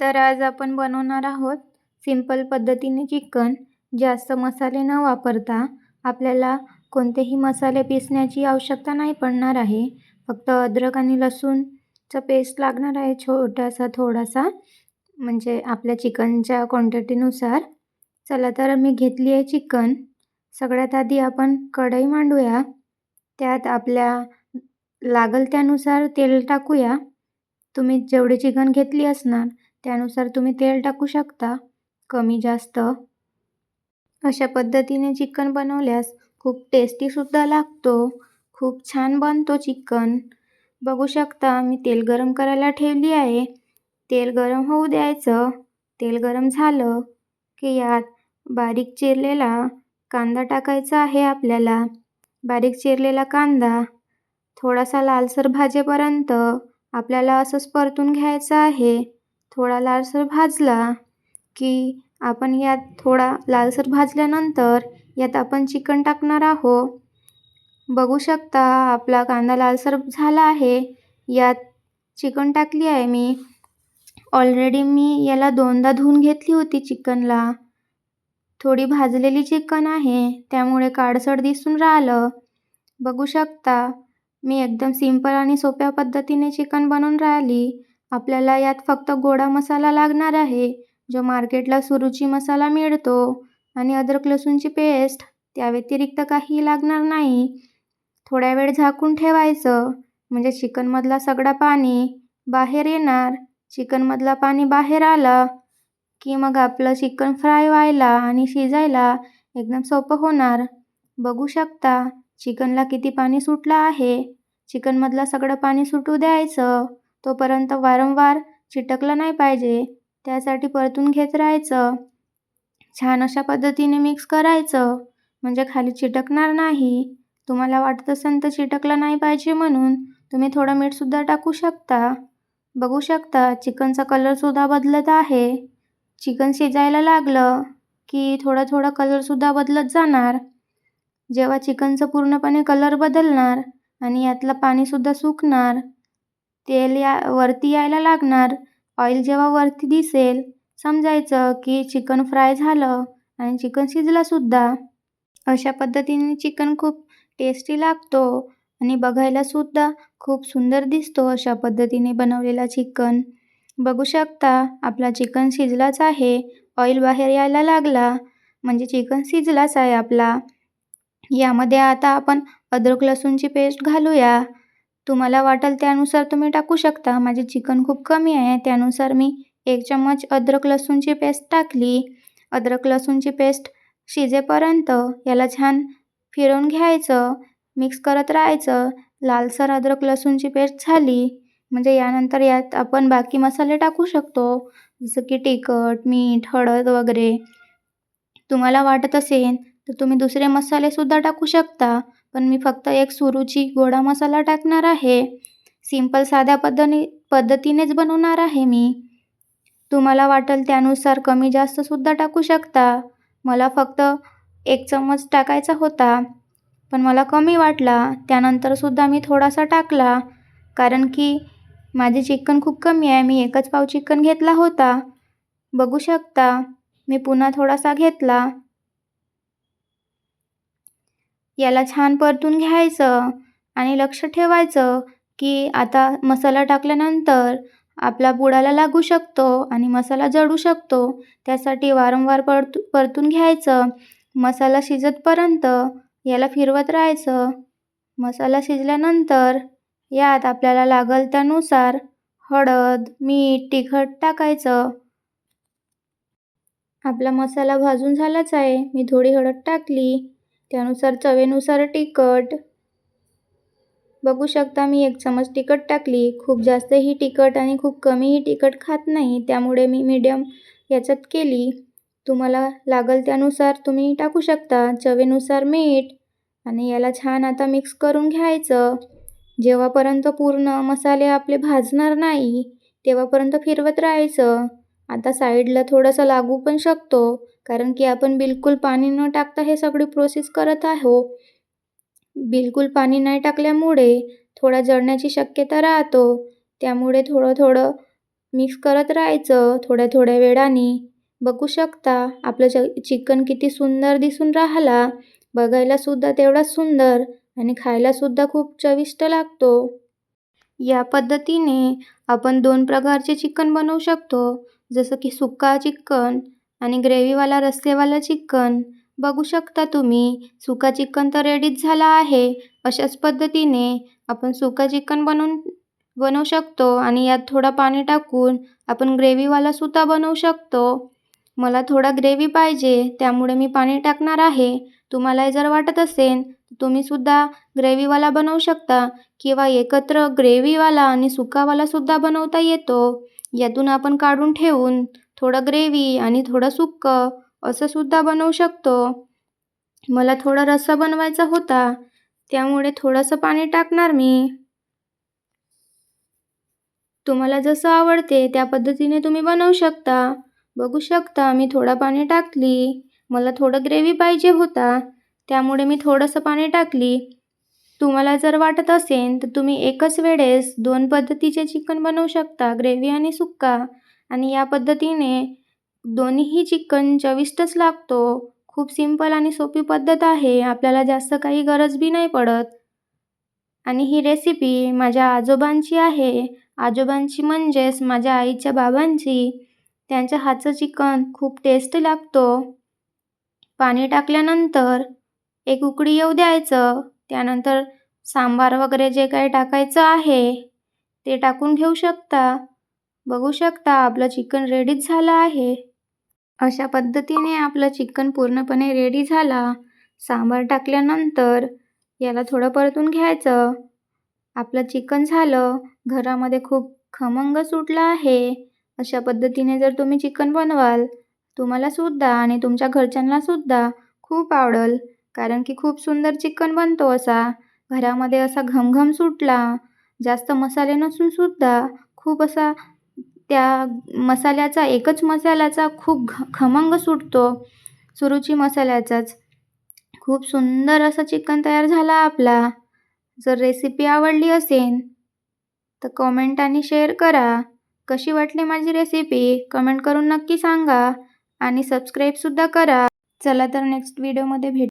तर आज आपण बनवणार आहोत सिंपल पद्धतीने चिकन. जास्त मसाले न वापरता आपल्याला कोणतेही मसाले पिसण्याची आवश्यकता नाही पडणार आहे. फक्त अद्रक आणि लसूणचं पेस्ट लागणार आहे छोटासा थोडासा. म्हणजे आपल्या चिकनच्या क्वांटिटीनुसार चला तर मी घेतली आहे चिकन. सगळ्यात आधी आपण कढई मांडूया. त्यात आपल्या लागल त्यानुसार तेल टाकूया. तुम्ही जेवढे चिकन घेतली असणार त्यानुसार तुम्ही तेल टाकू शकता. कमी जास्त. अशा पद्धतीने चिकन बनवल्यास खूप टेस्टीसुद्धा लागतो. खूप छान बनतो चिकन. बघू शकता मी तेल गरम करायला ठेवली आहे. तेल गरम होऊ द्यायचं. तेल गरम झालं की यात बारीक चिरलेला कांदा टाकायचा आहे आपल्याला. बारीक चिरलेला कांदा. थोडासा लालसर भाजेपर्यंत आपल्याला असंच परतून घ्यायचं आहे. थोडा लालसर भाजला की आपण यात थोडा लालसर भाजल्यानंतर यात आपण चिकन टाकणार आहो बघू शकता आपला कांदा लालसर झाला आहे. यात चिकन टाकली आहे मी. ऑलरेडी मी याला दोनदा धुवून घेतली होती चिकनला. थोडी भाजलेली चिकन आहे त्यामुळे काळसर दिसून राहिलं. बघू शकता मी एकदम सिंपल आणि सोप्या पद्धतीने चिकन बनवून राहिली. आपल्याला यात फक्त गोडा मसाला लागणार आहे जो मार्केटला सुरुची मसाला मिळतो आणि अद्रक लसूणची पेस्ट त्या व्यतिरिक्त काही लागणार नाही. थोड्या वेळ झाकून ठेवायचं म्हणजे चिकनमधला सगळा पाणी बाहेर येणार. चिकनमधला पाणी बाहेर आलं की मग आपलं चिकन फ्राय व्हायला आणि शिजायला एकदम सोपं होणार. बघू शकता चिकनला किती पाणी सुटलं आहे. चिकनमधलं सगळं पाणी सुटू द्यायचं. तोपर्यंत वारंवार चिटकलं नाही पाहिजे. त्यासाठी परतून घेत राहायचं. छान अशा पद्धतीने मिक्स करायचं. म्हणजे खाली चिटकणार नाही. तुम्हाला वाटत असेल तर चिटकलं नाही पाहिजे म्हणून तुम्ही थोडं मीठसुद्धा टाकू शकता. बघू शकता चिकनचा कलरसुद्धा बदलत आहे. चिकन शिजायला लागलं की थोडं थोडं कलरसुद्धा बदलत जाणार. जेव्हा चिकनचं पूर्णपणे कलर बदलणार आणि यातलं पाणीसुद्धा सुकणार तेल या वरती यायला लागणार. ऑइल जेव्हा वरती दिसेल समजायचं की चिकन फ्राय झालं आणि चिकन शिजलंसुद्धा अशा पद्धतीने चिकन खूप टेस्टी लागतो आणि बघायलासुद्धा खूप सुंदर दिसतो अशा पद्धतीने बनवलेला चिकन बघू शकता आपला चिकन शिजलाच आहे ऑइल बाहेर यायला लागला म्हणजे चिकन शिजलाच आहे आपला. यामध्ये आता आपण अद्रक लसूणची पेस्ट घालूया. तुम्हाला वाटेल त्यानुसार तुम्ही टाकू शकता. माझे चिकन खूप कमी आहे. त्यानुसार मी एक चम्मच अद्रक लसूणची पेस्ट टाकली. अद्रक लसूणची पेस्ट शिजेपर्यंत याला छान फिरवून घ्यायचं. मिक्स करत राहायचं. लालसर अद्रक लसूणची पेस्ट झाली. म्हणजे यानंतर यात आपण बाकी मसाले टाकू शकतो. जसं की तिखट मीठ हळद वगैरे. तुम्हाला वाटत असेल तर तुम्ही दुसरे मसालेसुद्धा टाकू शकता. पण मी फक्त एक सुरुची गोडा मसाला टाकणार आहे. सिंपल साध्या पद्धती पद्धतीनेच बनवणार आहे मी. तुम्हाला वाटेल त्यानुसार कमी जास्तसुद्धा टाकू शकता. मला फक्त एक चम्मच टाकायचा होता. पण मला कमी वाटला. त्यानंतरसुद्धा मी थोडासा टाकला. कारण की माझे चिकन खूप कमी आहे. मी एकच पाव चिकन घेतला होता. बघू शकता. मी पुन्हा थोडासा घेतला. याला छान परतून घ्यायचं आणि लक्ष ठेवायचं की आता मसाला टाकल्यानंतर आपला बुडाला लागू शकतो आणि मसाला जळू शकतो. त्यासाठी वारंवार परतू परतून घ्यायचं. मसाला शिजतपर्यंत याला फिरवत राहायचं. मसाला शिजल्यानंतर यात आपल्याला लागल त्यानुसार हळद मीठ तिखट टाकायचं. आपला मसाला भाजून झालाच आहे. मी थोडी हळद टाकली. त्यानुसार चवेनुसार तिखट. बघू शकता मी एक चमच तिखट टाकली. खूप जास्तही तिखट आणि खूप कमीही तिखट खात नाही त्यामुळे मी मीडियम याच्यात केली. तुम्हाला लागल त्यानुसार तुम्ही टाकू शकता. चवेनुसार मीठ आणि याला छान आता मिक्स करून घ्यायचं. जेव्हापर्यंत पूर्ण मसाले आपले भाजणार नाही तेव्हापर्यंत फिरवत राहायचं. आता साईडला थोडंसं लागू पण शकतो. कारण की आपण बिलकुल पाणी न टाकता हे सगळी प्रोसेस करत आहो बिलकुल पाणी नाही टाकल्यामुळे थोडा जळण्याची शक्यता राहतो. त्यामुळे थोडं थोडं मिक्स करत राहायचं थोड्या थोड्या वेळाने. बघू शकता आपलं च चिकन किती सुंदर दिसून राहिला. बघायलासुद्धा तेवढाच सुंदर आणि खायलासुद्धा खूप चविष्ट लागतो. या पद्धतीने आपण दोन प्रकारचे चिकन बनवू शकतो. जसं की सुक्का चिकन आणि ग्रेव्हीवाला रस्सेवाला चिकन बघू शकता तुम्ही सुका चिकन तर रेडीच झाला आहे. अशाच पद्धतीने आपण सुका चिकन बनवून बनवू शकतो आणि यात थोडं पाणी टाकून आपण ग्रेव्हीवालासुद्धा बनवू शकतो. मला थोडा ग्रेव्ही पाहिजे त्यामुळे मी पाणी टाकणार आहे. तुम्हाला जर वाटत असेल तुम्हीसुद्धा ग्रेव्हीवाला बनवू शकता किंवा एकत्र ग्रेव्हीवाला आणि सुकावालासुद्धा बनवता येतो. यातून आपण काढून ठेवून थोडं ग्रेव्ही आणि थोडं सुक्कं असंसुद्धा बनवू शकतो. मला थोडा रस्सा बनवायचा होता त्यामुळे थोडंसं पाणी टाकणार मी. तुम्हाला जसं आवडते त्या पद्धतीने तुम्ही बनवू शकता. बघू शकता मी थोडं पाणी टाकली. मला थोडं ग्रेव्ही पाहिजे होता त्यामुळे मी थोडंसं पाणी टाकली. तुम्हाला जर वाटत असेल तर तुम्ही एकच वेळेस दोन पद्धतीचे चिकन बनवू शकता ग्रेव्ही आणि सुक्का. आणि या पद्धतीने दोन्हीही चिकन चविष्टच लागतो खूप सिंपल आणि सोपी पद्धत आहे. आपल्याला जास्त काही गरज बी नाही पडत. आणि ही रेसिपी माझ्या आजोबांची आहे. आजोबांची म्हणजेच माझ्या आईच्या बाबांची. त्यांच्या हातचं चिकन खूप टेस्ट लागतो. पाणी टाकल्यानंतर एक उकडी येऊ द्यायचं. त्यानंतर सांबार वगैरे जे काही टाकायचं आहे ते टाकून घेऊ शकता. बघू शकता आपलं चिकन रेडीच झालं आहे. अशा पद्धतीने आपलं चिकन पूर्णपणे रेडी झाला. सांबार टाकल्यानंतर याला थोडं परतून घ्यायचं. आपलं चिकन झालं. घरामध्ये खूप खमंग सुटलं आहे. अशा पद्धतीने जर तुम्ही चिकन बनवाल तुम्हालासुद्धा आणि तुमच्या घरच्यांनासुद्धा खूप आवडेल. कारण की खूप सुंदर चिकन बनतो असा. घरामध्ये असा घमघम सुटला. जास्त मसाले नसूनसुद्धा खूप असा त्या मसाल्याचा एकच मसाल्याचा खूप घ खमंग सुटतो. सुरुची मसाल्याचाच. खूप सुंदर असं चिकन तयार झाला आपला. जर रेसिपी आवडली असेल तर कॉमेंट आणि शेअर करा. कशी वाटली माझी रेसिपी कमेंट करून नक्की सांगा. आणि सबस्क्राईबसुद्धा करा. चला तर नेक्स्ट व्हिडिओमध्ये भेट.